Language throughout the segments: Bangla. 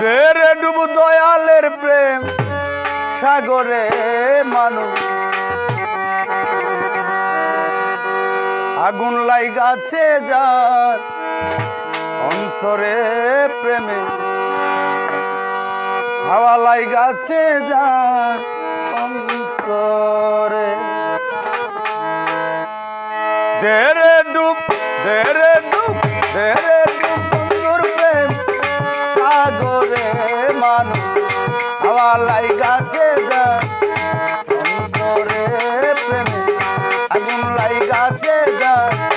দেরে ডুব দয়ালের প্রেম, সাগরে মানুষ। আগুন লাই গাছে যার অন্তরে প্রেমে। হাওয়া লাই গাছে যার গাছে যার।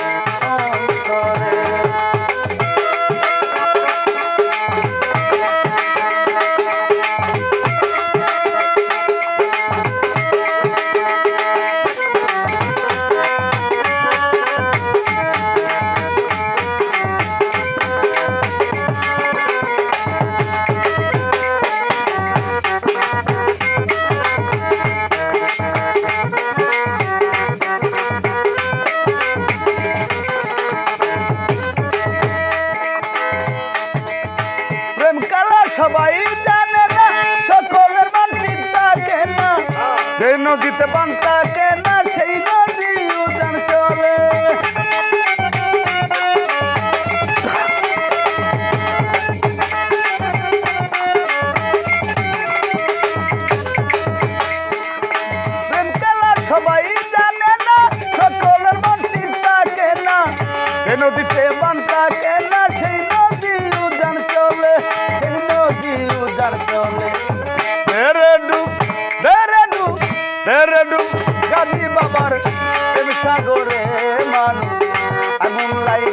নদীতে বান্তা কেনা সেই নদী উজান চলে সবাই জানে না সকলের মান কেনা সেই নদীতে বান্তা কেনা সেই নদী উজান চলে সেই নদী উজান চলে সাগরে মানুষ আগুন লাই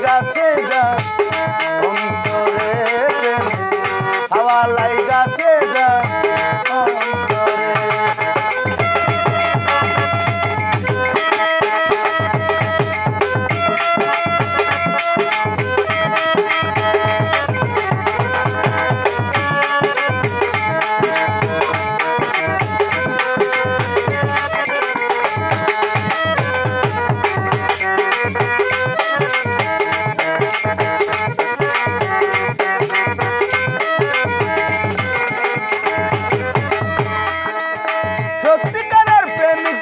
সত্যিকারের প্রেমিক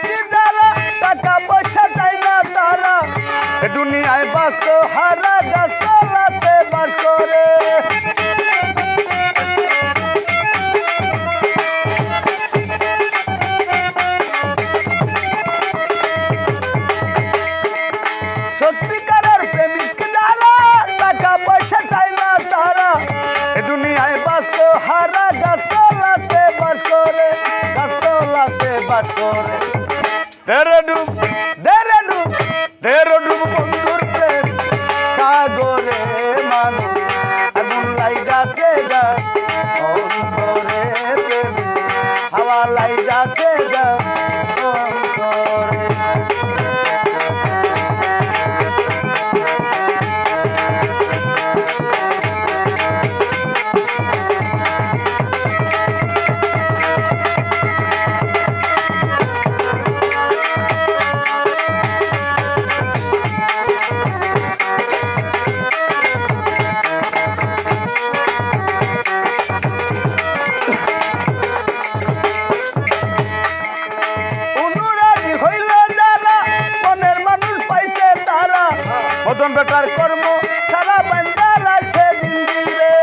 টাকা পয়সা চাই না তারা। দুনিয়ায় বাস্ত হারা যা বাস করে দেরে ডুব দেরে ডুব দেরে ডুব বন্ধুর। প্রেম সাগরে মানুষ আগুন লাই গাছে যা অন্তরে প্রেম হাওয়া লাই গাছে প্রথম প্রকার কর্ম সারা বান্দার আছে জিন্দিরে।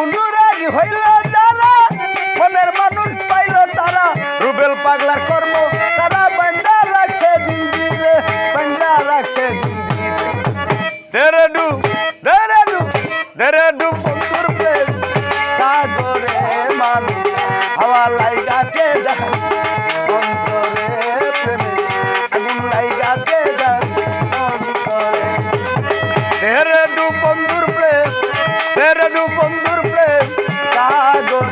অনুরাগী হইল তারা, মনের মানুষ পাইল তারা। রুবেল পাগলার কর্ম তারা বান্দা রাখছে জিন্দিরে, বান্দা রাখছে জিন্দিরে। দেরে ডু দেরে ডু দেরে ডু। হাওয়া লাইগাতে যায় অন্তরে প্রেমে আগুন লাইগাতে যায় অন্তরে তেরে দু বন্ধুর প্রেম বন্ধুর প্রেম কাগজ